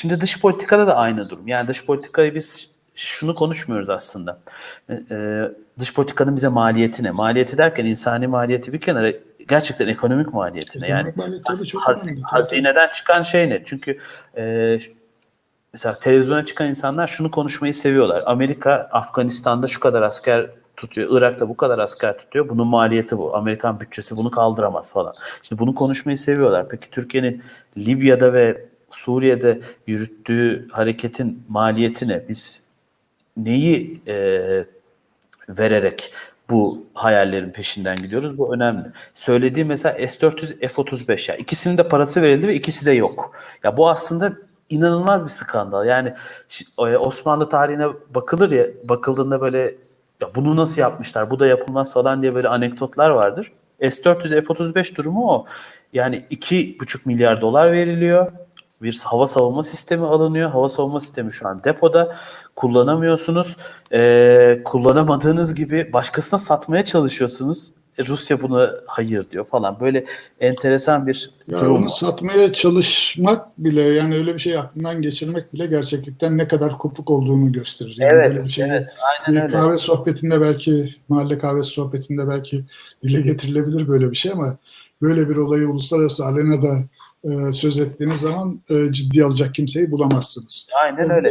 Şimdi dış politikada da aynı durum. Yani dış politikayı biz şunu konuşmuyoruz aslında. Ee, dış politikanın bize maliyeti ne? Maliyeti derken insani maliyeti bir kenara gerçekten ekonomik maliyetine. Yani Ekonomik maliyet tabii haz- haz- hazineden çıkan şey ne? Çünkü e, mesela televizyona çıkan insanlar şunu konuşmayı seviyorlar. Amerika Afganistan'da şu kadar asker tutuyor. Irak'ta bu kadar asker tutuyor. Bunun maliyeti bu. Amerikan bütçesi bunu kaldıramaz falan. Şimdi bunu konuşmayı seviyorlar. Peki Türkiye'nin Libya'da ve Suriye'de yürüttüğü hareketin maliyeti ne? Biz neyi e, vererek bu hayallerin peşinden gidiyoruz. Bu önemli. Söylediğim mesela S-400, F-35 ya ikisinin de parası verildi ve ikisi de yok. Ya bu aslında inanılmaz bir skandal. Yani e, Osmanlı tarihine bakılır ya bakıldığında böyle ya bunu nasıl yapmışlar? Bu da yapılmaz falan diye böyle anekdotlar vardır. S-400, F-35 durumu o. Yani 2,5 milyar dolar veriliyor bir hava savunma sistemi alınıyor. Hava savunma sistemi şu an depoda. Kullanamıyorsunuz. Ee, kullanamadığınız gibi başkasına satmaya çalışıyorsunuz. E, Rusya buna hayır diyor falan. Böyle enteresan bir Ya durum. onu var. satmaya çalışmak bile yani öyle bir şey aklından geçirmek bile gerçekten ne kadar kopuk olduğunu gösterir. Yani böyle Evet, bir şeyi evet, aynen bir öyle. kahve sohbetinde belki mahalle kahvesi sohbetinde belki dile getirilebilir böyle bir şey ama böyle bir olayı uluslararası arenada e, söz ettiğiniz zaman e, ciddiye alacak kimseyi bulamazsınız. Aynen öyle.